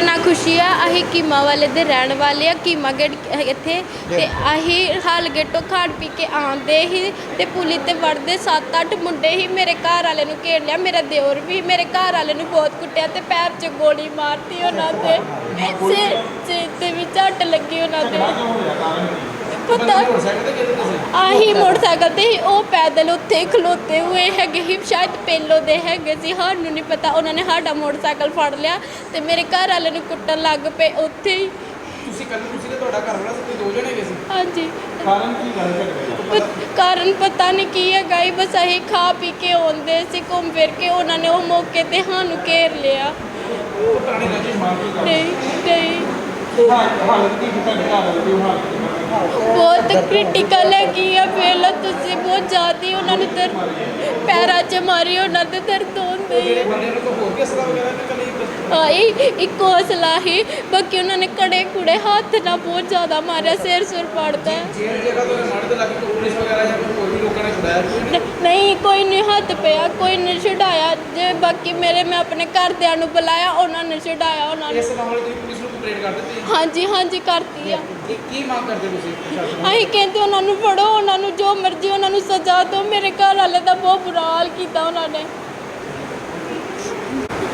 ਮੇਰਾ ਨਾਂ ਖੁਸ਼ੀ ਆ ਅਸੀਂ ਕੀਮਾ ਵਾਲੇ ਦੇ ਰਹਿਣ ਵਾਲੇ ਆ ਕੀਮਾ ਗੇਟ ਇੱਥੇ। ਤੇ ਅਸੀਂ ਹਾਲ ਗੇਟੋਂ ਖਾਣ ਪੀ ਕੇ ਆਉਂਦੇ ਹੀ ਤੇ ਪੁਲੀ ਤੇ ਵੜਦੇ 7-8 ਮੁੰਡੇ ਹੀ ਮੇਰੇ ਘਰ ਵਾਲੇ ਨੂੰ ਘੇਰ ਲਿਆ ਮੇਰਾ ਦਿਓਰ ਵੀ ਮੇਰੇ ਘਰ ਵਾਲੇ ਨੂੰ ਬਹੁਤ ਕੁੱਟਿਆ ਤੇ ਪੈਰ 'ਚ ਗੋਲੀ ਮਾਰਤੀ ਉਹਨਾਂ ਤੇ। ਸਿਰ 'ਚ ਤੇ ਵੀ ਝੱਟ ਲੱਗੀ ਉਹਨਾਂ ਦੇ। ਪਤਾ। ਆਹੀ ਮੋਟਰਸਾਈਕਲ ਤੇ ਹੀ। ਉਹ ਪੈਦਲ ਉੱਥੇ ਖਲੋਤੇ ਹੋਏ ਹੈਗੇ ਹੀ ਸ਼ਾਇਦ ਪਹਿਲੋ ਦੇ ਹੈਗੇ ਸੀ। ਸਾਨੂੰ ਨਹੀਂ ਪਤਾ। ਉਹਨਾਂ ਨੇ ਸਾਡਾ ਮੋਟਰਸਾਈਕਲ ਫੜ ਲਿਆ ਤੇ ਮੇਰੇ ਘਰ ਵਾਲੇ ਨੂੰ ਕੁੱਟਣ ਲੱਗ ਪਏ ਉੱਥੇ ਹੀ। ਤੁਸੀਂ ਕੱਲ ਤੁਸੀਂ ਤੇ ਤੁਹਾਡਾ ਘਰ ਵਾਲਾ ਸੀ ਤੁਸੀਂ ਦੋ ਜਣੇ ਗਏ ਸੀ? ਹਾਂਜੀ। ਕਾਰਨ ਕੀ ਗੱਲ ਝਗੜੇ ਦਾ ਪ- ਕਾਰਨ ਪਤਾ ਨਹੀਂ ਕੀ ਹੈਗਾ ਹੀ ਬਸ ਅਸੀਂ ਖਾ ਪੀ ਕੇ ਆਉਂਦੇ ਸੀ ਘੁੰਮ ਫਿਰ ਕੇ ਉਹਨਾਂ ਨੇ ਉਹ ਮੌਕੇ ਤੇ ਸਾਨੂੰ ਘੇਰ ਲਿਆ। ਨਹੀਂ ਨਹੀਂ। ਹਾਲਤ ਕੀ ਤੁਹਾਡੇ ਘਰ ਵਾਲੇ ਦੀ ਹਾਲਤ? ਬਹੁਤ ਕ੍ਰਿਟੀਕਲ ਹੈਗੀ ਆ ਵੇਲਾ ਤੁਸੀਂ ਬਹੁਤ ਜ਼ਿਆਦਾ ਉਹਨਾਂ ਨੂੰ ਦਰਦ ਪੈਰਾਂ 'ਚ ਮਾਰੀ ਉਹਨਾਂ ਦੇ ਦਰਦ ਹੁੰਦੇ ਆ ਆਈ ਇੱਕ ਹੌਸਲਾ ਹੀ ਬਾਕੀ ਉਹਨਾਂ ਨੇ ਕੜੇ ਕੁੜੇ ਹੱਥ ਨਾਲ ਬਹੁਤ ਜ਼ਿਆਦਾ ਮਾਰਿਆ ਸਿਰ ਸੁਰ ਪੜਦਾ? ਨਹੀਂ? ਕੋਈ ਨਹੀਂ ਹੱਥ ਪਿਆ ਕੋਈ ਨਹੀਂ ਛਡਾਇਆ। ਜੇ ਬਾਕੀ ਮੇਰੇ ਮੈਂ ਆਪਣੇ ਘਰਦਿਆਂ ਨੂੰ ਬੁਲਾਇਆ ਉਹਨਾਂ ਨੇ ਛਡਾਇਆ ਉਹਨਾਂ ਨੇ ਕੰਪਲੇਂਟ ਕਰ ਦਿੱਤੀ ਹਾਂਜੀ ਹਾਂਜੀ ਕਰਤੀ ਆ। ਕੀ ਕੀ ਮੰਗ ਕਰਦੇ ਤੁਸੀਂ ਪ੍ਰਸ਼ਾਸਨ? ਅਸੀਂ ਕਹਿੰਦੇ ਉਹਨਾਂ ਨੂੰ ਫੜੋ ਉਹਨਾਂ ਨੂੰ ਜੋ ਮਰਜ਼ੀ ਉਹਨਾਂ ਨੂੰ ਸਜ਼ਾ ਦਿਓ। ਮੇਰੇ ਘਰ ਵਾਲੇ ਦਾ ਬਹੁਤ ਬੁਰਾ ਹਾਲ ਕੀਤਾ ਉਹਨਾਂ ਨੇ।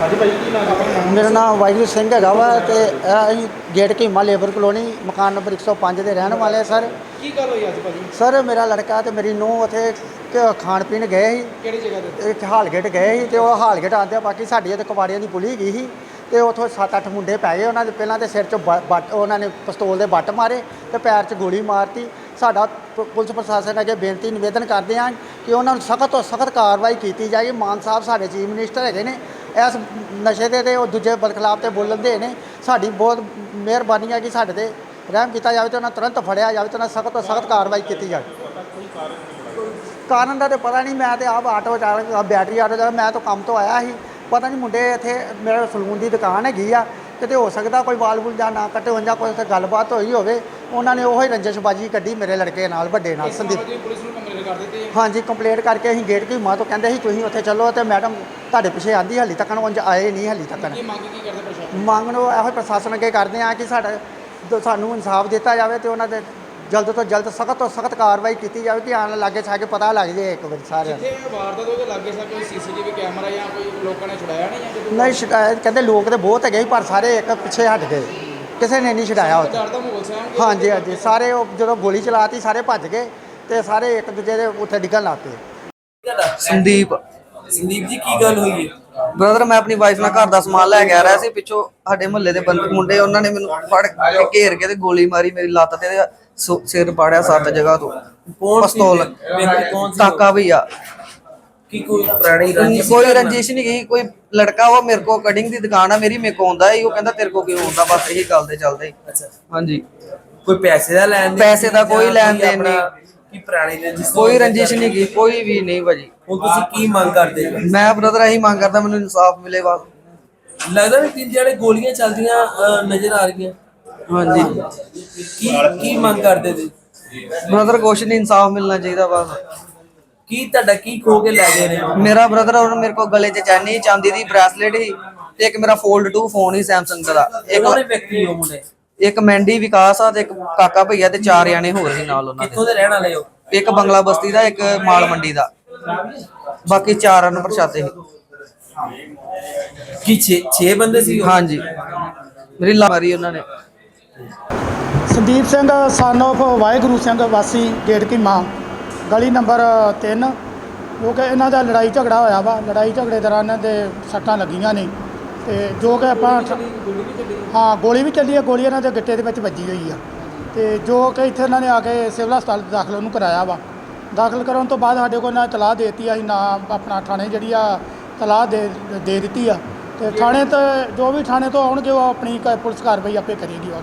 ਹਾਂਜੀ ਭਾਈ ਕੀ ਨਾਮ ਆਪਣਾ? ਨਾਮ ਮੇਰਾ ਨਾਮ ਵਾਹਿਗੁਰੂ ਸਿੰਘ ਹੈਗਾ ਵਾ ਤੇ ਇਹ ਅਸੀਂ ਗੇਟ ਕੀਮਾ ਲੇਬਰ ਕਲੋਨੀ ਮਕਾਨ ਨੰਬਰ 105 ਦੇ ਰਹਿਣ ਵਾਲੇ ਆ ਸਰ। ਕੀ ਗੱਲ ਹੋਈ ਅੱਜ ਭਾਜੀ? ਸਰ ਮੇਰਾ ਲੜਕਾ ਤੇ ਮੇਰੀ ਨੂੰਹ ਉੱਥੇ ਕ- ਖਾਣ ਪੀਣ ਗਏ ਸੀ। ਕਿਹੜੀ ਜਗ੍ਹਾ ਤੇ? ਇੱਕ ਹਾਲਗੇਟ ਗਏ ਸੀ ਤੇ ਉਹ ਹਾਲਗੇਟ ਆਉਂਦੇ ਬਾਕੀ ਸਾਡੀ ਤੇ ਕਵਾੜੀਆਂ ਦੀ ਪੁਲੀ ਗਈ ਸੀ। ਤੇ ਉਥੋਂ 7-8 ਮੁੰਡੇ ਪੈ ਗਏ ਉਹਨਾਂ ਦੇ। ਪਹਿਲਾਂ ਤੇ ਸਿਰ 'ਚ ਬੱਟ ਉਹਨਾਂ ਨੇ ਪਿਸਤੌਲ ਦੇ ਬੱਟ ਮਾਰੇ ਤੇ ਪੈਰ 'ਚ ਗੋਲੀ ਮਾਰਤੀ। ਸਾਡਾ ਪ- ਪੁਲਿਸ ਪ੍ਰਸ਼ਾਸਨ ਅੱਗੇ ਬੇਨਤੀ, ਨਿਵੇਦਨ ਕਰਦੇ ਹਾਂ ਕਿ ਉਹਨਾਂ ਨੂੰ ਸਖਤ ਤੋਂ ਸਖਤ ਕਾਰਵਾਈ ਕੀਤੀ ਜਾਏ। ਮਾਨ ਸਾਹਿਬ ਸਾਡੇ ਚੀਫ ਮਿਨਿਸਟਰ ਹੈਗੇ ਨੇ। ਇਸ ਨਸ਼ੇ ਦੇ ਤੇ ਉਹ ਦੂਜੇ ਬਦਖਲਾਫ ਤੇ ਬੋਲਣ ਦੇ ਨੇ। ਸਾਡੀ ਬਹੁਤ ਮਿਹਰਬਾਨੀ ਹੈ ਕਿ ਸਾਡੇ ਤੇ ਰਹਿਮ ਕੀਤਾ ਜਾਵੇ ਤੇ ਉਹਨਾਂ ਤੁਰੰਤ ਫੜਿਆ ਜਾਵੇ ਤੇ ਉਹਨਾਂ ਸਖਤ ਤੋਂ ਸਖਤ ਕਾਰਵਾਈ ਕੀਤੀ ਜਾਵੇ। ਕਾਰਨ ਦਾ ਤੇ ਪਤਾ ਨਹੀਂ, ਮੈਂ ਤੇ ਆਪ ਆਟੋ ਚਾਲਕ ਬੈਟਰੀ ਆਟੋ ਚਾਲਕ ਮੈਂ ਤਾਂ ਕੰਮ ਤੋਂ ਆਇਆ ਸੀ। ਪਤਾ ਨਹੀਂ ਮੁੰਡੇ ਇੱਥੇ ਮੇਰੇ ਸਲੂਨ ਦੀ ਦੁਕਾਨ ਹੈਗੀ ਆ ਕਿਤੇ ਹੋ ਸਕਦਾ ਕੋਈ ਵਾਲ ਵੂਲ ਜਾਂ ਨਾ ਕੱਟੇ ਹੋਣ ਜਾਂ ਕੋਈ ਉੱਥੇ ਗੱਲਬਾਤ ਹੋਈ ਹੋਵੇ ਉਹਨਾਂ ਨੇ ਉਹੀ ਰੰਜਿਸ਼ਬਾਜੀ ਕੱਢੀ ਮੇਰੇ ਲੜਕੇ ਨਾਲ ਵੱਡੇ ਨਾਲ ਸੰਦੀਪ। ਮਾਮਲੇ ਦੀ ਪੁਲਿਸ ਨੂੰ ਕੰਪਲੇਂਟ ਕਰ ਦਿੱਤੀ ਹੈ। ਹਾਂਜੀ ਕੰਪਲੇਂਟ ਕਰਕੇ ਅਸੀਂ ਗੇਟ ਕੀ ਮਾਂ ਤੋਂ ਕਹਿੰਦੇ ਸੀ ਤੁਸੀਂ ਉੱਥੇ ਚੱਲੋ ਤੇ ਮੈਡਮ ਤੁਹਾਡੇ ਪਿੱਛੇ ਆਂਦੀ ਹਾਲੀ ਤੱਕ ਉਂਝ ਆਏ ਨਹੀਂ ਹਾਲੀ ਤੱਕ ਕੀ ਮੰਗ ਕੀ ਕਰਦੇ ਪ੍ਰਸ਼ਾਸਨ? ਮੰਗ ਨੂੰ ਇਹੋ ਪ੍ਰਸ਼ਾਸਨ ਅੱਗੇ ਕਰਦੇ ਆ ਕਿ ਸਾਡਾ ਸਾਨੂੰ ਇਨਸਾਫ ਦਿੱਤਾ ਜਾਵੇ ਤੇ ਉਹਨਾਂ ਦੇ ਜਲਦ ਤੋਂ ਜਲਦ ਸਖਤ ਤੋਂ ਸਖਤ ਕਾਰਵਾਈ ਕੀਤੀ ਜਾਵੇ ਕਿ ਆਣ ਲਾਗੇ ਛਾਗੇ ਪਤਾ ਲੱਗ ਜੇ ਇੱਕ ਵਾਰੀ ਸਾਰਿਆਂ ਨੂੰ। ਜਿੱਥੇ ਵਾਰਦਾਤ ਉਹਦੇ ਲੱਗੇ ਸਾ ਕੋਈ ਸੀਸੀਟੀਵੀ ਕੈਮਰਾ ਜਾਂ ਕੋਈ ਲੋਕਾਂ ਨੇ ਛੁਡਾਇਆ ਨਹੀਂ ਜਾਂ ਜਦੋਂ ਨਹੀਂ ਸ਼ਿਕਾਇਤ ਕਹਿੰਦੇ ਲੋਕ ਤੇ ਬਹੁਤ ਹੈਗੇ ਸੀ ਪਰ ਸਾਰੇ ਇੱਕ ਪਿੱਛੇ ਹਟ ਗਏ। ਕਿਸੇ ਨੇ ਨਹੀਂ ਛਡਾਇਆ ਉੱਥੇ। ਡਰ ਦਾ ਮਾਹੌਲ ਸੀ ਆਮ ਹਾਂਜੀ ਹਾਂਜੀ। ਸਾਰੇ ਉਹ ਜਦੋਂ ਗੋਲੀ ਚਲਾਤੀ ਸਾਰੇ ਭੱਜ ਗਏ ਤੇ ਸਾਰੇ ਇੱਕ ਦੂਜੇ ਦੇ ਉੱਥੇ ਡਿੱਗਣ ਲੱਗ ਪਏ। ਸੰਦੀਪ ਸੰਦੀਪ ਜੀ ਕੀ ਗੱਲ ਹੋਈ ਹੈ? ਬ੍ਰਦਰ ਮੈਂ ਆਪਣੀ ਵਾਈਫ ਨਾਲ ਘਰ ਦਾ ਸਮਾਨ ਲੈ ਕੇ ਆ ਰਿਹਾ ਸੀ ਪਿੱਛੋਂ ਸਾਡੇ ਮੁਹੱਲੇ ਦੇ ਬੰਦੇ ਮੁੰਡੇ ਉਹਨਾਂ ਨੇ ਮੈਨੂੰ ਫੜ ਕੇ ਘੇਰ ਕੇ ਤੇ ਗੋਲੀ ਮਾਰੀ ਮੇਰੀ ਲੱਤ ਤੇ ਸੋ- ਸਿਰ ਪਾੜਿਆ ਸੱਤ ਜਗ੍ਹਾ ਤੋਂ। ਕੌਣ ਸੀ ਪਿਸਤੌਲ। ਕੌਣ ਸੀ ਟਾਕਾ ਭਈਆ ਕੀ ਕੋਈ ਪੁਰਾਣੀ ਰੰਜਿਸ਼ ਕੋਈ? ਰੰਜਿਸ਼ ਨਹੀਂ ਗਈ ਕੋਈ ਲੜਕਾ ਉਹ ਮੇਰੇ ਕੋ ਕਟਿੰਗ ਦੀ ਦੁਕਾਨ ਆ ਮੇਰੀ ਮੇਰੇ ਕੋ ਆਉਂਦਾ ਈ ਉਹ ਕਹਿੰਦਾ ਤੇਰੇ ਕੋ ਕਿਉਂ ਆਉਂਦਾ ਬਸ ਇਹੀ ਗੱਲ ਦੇ ਚੱਲਦੇ ਈ। ਅੱਛਾ। ਹਾਂਜੀ। ਕੋਈ ਪੈਸੇ ਦਾ ਲੈਣ ਦੇਣ ਪੈਸੇ ਦਾ ਕੋਈ ਜਾਂ ਲੈਣ ਦੇਣ ਆਪਣਾ ਨਹੀਂ। ਕੀ ਪੁਰਾਣੀ ਰੰਜਿਸ਼ ਕੋਈ ਰੰਜਿਸ਼ ਨਹੀਂ ਗਈ ਕੋਈ ਵੀ ਨਹੀਂ ਭਾਜੀ। ਹੁਣ ਤੁਸੀਂ ਕੀ ਮੰਗ ਕਰਦੇ ਹੋ? ਮੈਂ ਬ੍ਰਦਰ ਇਹੀ ਮੰਗ ਕਰਦਾ ਮੈਨੂੰ ਇਨਸਾਫ ਮਿਲੇ ਬਸ। ਲੱਗਦਾ ਵੀ ਤਿੰਨ ਜਿਹੜੇ ਗੋਲੀਆਂ ਚੱਲਦੀਆਂ ਅਹ, ਨਜ਼ਰ ਆ ਰਹੀਆਂ। ਹਾਂਜੀ। ਕੀ ਕੀ ਮੰਗ ਕਰਦੇ ਤੁਸੀਂ? ਬ੍ਰਦਰ ਕੁਛ ਨਹੀਂ ਇਨਸਾਫ ਮਿਲਣਾ ਚਾਹੀਦਾ ਬਸ। ਕੀ ਤੁਹਾਡਾ ਕੀ ਖੋ ਕੇ ਲੈ ਗਏ ਨੇ? ਮੇਰਾ ਬ੍ਰਦਰ ਉਹ ਮੇਰੇ ਕੋਲ ਗਲੇ 'ਚ ਚੈਨੀ ਚਾਂਦੀ ਦੀ ਬ੍ਰੈਸਲੇਟ ਸੀ ਤੇ ਇੱਕ ਮੇਰਾ ਫੋਲਡ 2 ਫੋਨ ਸੀ Samsung ਦਾ। ਉਹਨੇ ਇੱਕ ਵਿਅਕਤੀ ਹੋ ਮੁੰਡੇ? ਇੱਕ ਮੈਂਡੀ ਵਿਕਾਸ ਆ ਤੇ ਇੱਕ ਕਾਕਾ ਭਈਆ ਤੇ ਚਾਰ ਜਾਣੇ ਹੋਰ ਸੀ ਨਾਲ ਉਹਨਾਂ ਕਿੱਥੋਂ ਦੇ ਰਹਿਣ ਵਾਲੇ ਹੋ? ਇੱਕ ਬੰਗਲਾ ਬਸਤੀ ਦਾ ਇੱਕ ਮਾਲ ਮੰਡੀ ਦਾ। ਬਾਕੀ ਚਾਰਾਂ ਨੂੰ ਪ੍ਰਸ਼ਾਦੇ ਸੀ। ਕੀ 6 6 ਬੰਦੇ ਸੀ ਉਹ? ਹਾਂਜੀ। ਮੇਰੀ ਲਾ ਮਾਰੀ ਉਹਨਾਂ ਨੇ। ਸੰਦੀਪ ਸਿੰਘ son of ਵਾਹਿਗੁਰੂ ਸਿੰਘ ਵਾਸੀ ਗੇਟ ਕੀ ਮਾਂ ਗਲੀ ਨੰਬਰ 3 ਜੋ ਕਿ ਇਹਨਾਂ ਦਾ ਲੜਾਈ ਝਗੜਾ ਹੋਇਆ ਵਾ ਲੜਾਈ ਝਗੜੇ ਦੌਰਾਨ ਇਹਨਾਂ ਦੇ ਸੱਟਾਂ ਲੱਗੀਆਂ ਨੇ ਤੇ ਜੋ ਕਿ ਆਪਾਂ ਹਾਂ ਗੋਲੀ ਵੀ ਚੱਲੀ। ਹੈ ਗੋਲੀ ਇਹਨਾਂ ਦੇ ਗਿੱਟੇ ਦੇ ਵਿੱਚ ਵੱਜੀ ਹੋਈ ਆ। ਤੇ ਜੋ ਕਿ ਇੱਥੇ ਇਹਨਾਂ ਨੇ ਆ ਕੇ ਸਿਵਲ ਹਸਪਤਾਲ ਦਾਖਲ ਉਹਨੂੰ ਕਰਾਇਆ ਵਾ। ਦਾਖਲ ਕਰਾਉਣ ਤੋਂ ਬਾਅਦ ਸਾਡੇ ਕੋਲ ਨਾ ਤਲਾਹ ਦੇਤੀ ਆ ਅਸੀਂ ਨਾ ਆਪਣਾ ਥਾਣੇ ਜਿਹੜੀ ਆ ਤਲਾਹ ਦੇ ਦੇ ਦਿੱਤੀ ਆ। ਤੇ ਥਾਣੇ ਤੇ ਜੋ ਵੀ ਥਾਣੇ ਤੋਂ ਆਉਣਗੇ ਉਹ ਆਪਣੀ ਪੁਲਿਸ ਕਾਰਵਾਈ ਆਪੇ ਕਰੇਗੀ ਉਹ